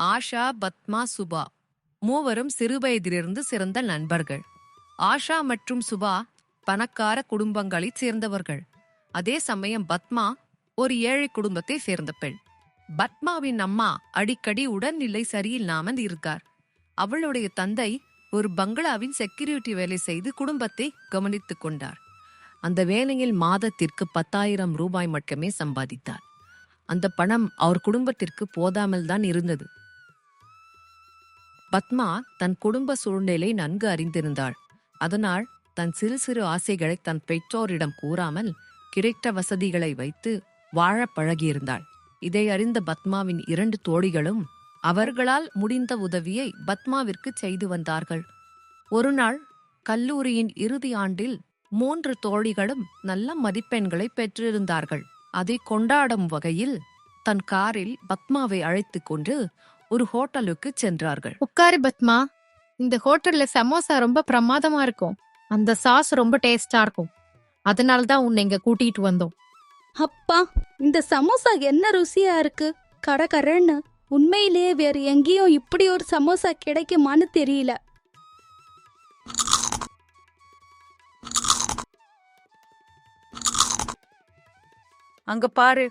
ஆஷா பத்மா சுபா. மூவரும் சிறுவயதிலிருந்து சிறந்த நண்பர்கள். ஆஷா மற்றும் சுபா பணக்கார குடும்பங்களைச் சேர்ந்தவர்கள். அதே சமயம் பத்மா ஒரு ஏழை குடும்பத்தை சேர்ந்த பெண். பத்மாவின் அம்மா அடிக்கடி உடல்நிலை சரியில்லாமல் இருக்கார். அவளுடைய தந்தை ஒரு பங்களாவின் செக்யூரிட்டி வேலை செய்து குடும்பத்தை கவனித்துக் கொண்டார். அந்த வேலையில் மாதத்திற்கு பத்தாயிரம் ரூபாய் மட்டுமே சம்பாதித்தார். அந்த பணம் அவர் குடும்பத்திற்கு போதாமல் தான் இருந்தது. பத்மா தன் குடும்ப சூழ்நிலை நன்கு அறிந்திருந்தாள். அதனால் தன் சிறு சிறு ஆசைகளை தன் பெற்றோரிடம் கூறாமல் கிடைத்த வசதிகளை வைத்து வாழப் பழகியிருந்தாள். இதை அறிந்த பத்மாவின் இரண்டு தோழிகளும் அவர்களால் முடிந்த உதவியை பத்மாவிற்கு செய்து வந்தார்கள். ஒருநாள் கல்லூரியின் இறுதி ஆண்டில் மூன்று தோழிகளும் நல்ல மதிப்பெண்களை பெற்றிருந்தார்கள். அதை கொண்டாடும் வகையில் தன் காரில் பத்மாவை அழைத்துக் கொண்டு ஒரு ஹோட்டலுக்கு சென்றார்கள். உட்காரு பத்மா. இந்த ஹோட்டல்ல சமோசா ரொம்ப பிரமாதமா இருக்கும். அந்த சாஸ் ரொம்ப டேஸ்டா இருக்கும். அதனால தான் உன்னை இங்க கூட்டிட்டு வந்தோம். அப்பா இந்த சமோசா என்ன ருசியா இருக்கு? கடகரன்னு உண்மையிலேயே வேற எங்கேயும் இப்படி ஒரு சமோசா கிடைக்குமான்னு தெரியல. அங்க பாரு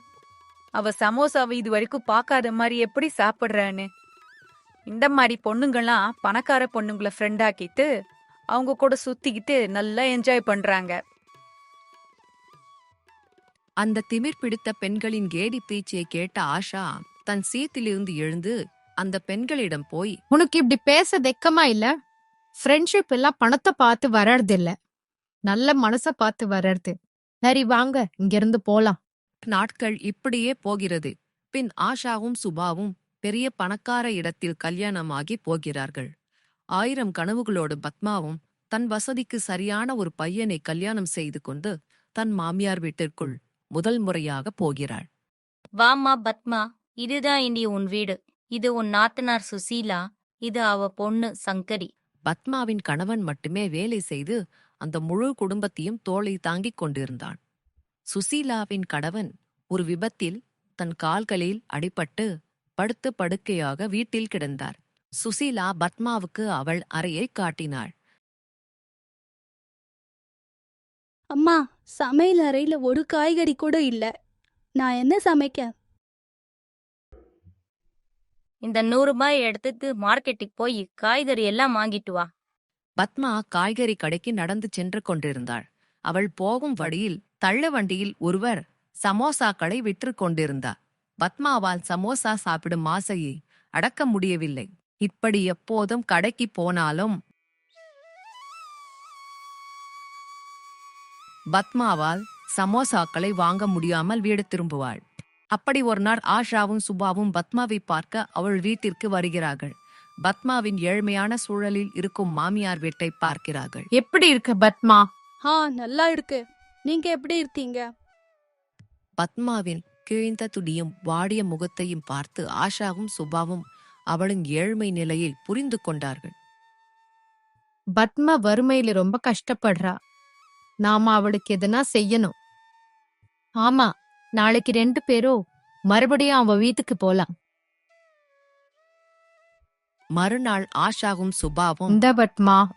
அவ சமோசாவை இது வரைக்கும் பார்க்காத மாதிரி எப்படி சாப்பிடுறான்னு. இந்த மாதிரி பொண்ணுங்கெல்லாம் பணக்கார பொண்ணுங்கள ஃப்ரெண்டாக்கிட்டு அவங்க கூட சுத்திக்கிட்டு நல்லா என்ஜாய் பண்றாங்க. அந்த திமிர் பிடித்த பெண்களின் கேடி பேச்சை கேட்ட ஆஷா தன் சீத்திலிருந்து எழுந்து அந்த பெண்களிடம் போய் உனக்கு இப்படி பேச வெக்கமா இல்ல? ஃப்ரெண்ட்ஷிப் எல்லாம் பணத்தை பார்த்து வர்றது இல்ல நல்ல மனச பார்த்து வர்றது. சரி வாங்க இங்க இருந்து போலாம். நாட்கள் இப்படியே போகிறது. பின் ஆஷாவும் சுபாவும் பெரிய பணக்கார இடத்தில் கல்யாணமாகி போகிறார்கள். ஆயிரம் கனவுகளோடு பத்மாவும் தன் வசதிக்கு சரியான ஒரு பையனை கல்யாணம் செய்து கொண்டு தன் மாமியார் வீட்டிற்குள் முதல் முறையாக போகிறாள். வாம்மா பத்மா இதுதான் இனி உன் வீடு. இது உன் நாத்தனார் சுசீலா இது அவ பொண்ணு சங்கரி. பத்மாவின் கணவன் மட்டுமே வேலை செய்து அந்த முழு குடும்பத்தையும் தோளை தாங்கிக் கொண்டிருந்தான். சுசீலாவின் கணவன் ஒரு விபத்தில் தன் கால்களில் அடிபட்டு படுத்து படுக்கையாக வீட்டில் கிடந்தார். சுசீலா பத்மாவுக்கு அவள் அறையை காட்டினாள். அம்மா சமையல் அறையில ஒரு காய்கறி கூட இல்ல. நான் என்ன சமைக்க? இந்த நூறு ரூபாய் எடுத்துட்டு மார்க்கெட்டுக்கு போய் காய்கறி எல்லாம் வாங்கிட்டு வா. பத்மா காய்கறி கடைக்கு நடந்து சென்று கொண்டிருந்தாள். அவள் போகும் வழியில் தள்ள வண்டியில் ஒருவர் சமோசாக்களை விற்று கொண்டிருந்தார். பத்மாவால் சமோசா சாப்பிடும் ஆசையை அடக்க முடியவில்லை. இப்படி எப்போதும் கடைக்கு போனாலும் பத்மாவால் சமோசாக்களை வாங்க முடியாமல் வீடு திரும்புவாள். அப்படி ஒரு நாள் ஆஷாவும் சுபாவும் பத்மாவை பார்க்க அவள் வீட்டிற்கு வருகிறார்கள். பத்மாவின் ஏழ்மையான சூழலில் இருக்கும் மாமியார் வீட்டை பார்க்கிறார்கள். எப்படி இருக்க பத்மா? ஆ நல்லா இருக்கு. நீங்க எப்படி இருக்கீங்க? பத்மாவின் கிழிந்த துடியும் வாடிய முகத்தையும் பார்த்து ஆஷாவும் சுபாவும் அவளின் ஏழ்மை நிலையில் புரிந்து கொண்டார்கள். பத்மா வறுமையில ரொம்ப கஷ்டப்படுறா. நாம அவளுக்கு எதனா செய்யணும். ஆமா நாளைக்கு ரெண்டு பேரும் மறுபடியும் அவ வீட்டுக்கு போலாம். மறுநாள் ஆஷாவும் சுபாவும் இந்த பத்மா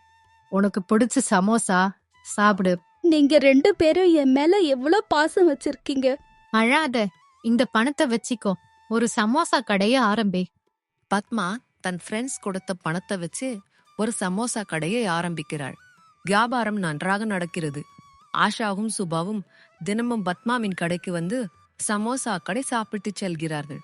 உனக்கு பிடிச்ச சமோசா சாப்பிடு. நீங்க ரெண்டு பேரும் என் மேல எவ்வளவு பாசம் வச்சிருக்கீங்க? அழாத இந்த பணத்தை வச்சிக்கோ. ஒரு சமோசா கடைய ஆரம்பி. பத்மா தன் ஃப்ரெண்ட்ஸ் கொடுத்த பணத்தை வச்சு ஒரு சமோசா கடையை ஆரம்பிக்கிறாள். வியாபாரம் நன்றாக நடக்கிறது. ஆஷாவும் சுபாவும் தினமும் பத்மாவின் கடைக்கு வந்து சமோசா கடை சாப்பிட்டு செல்கிறார்கள்.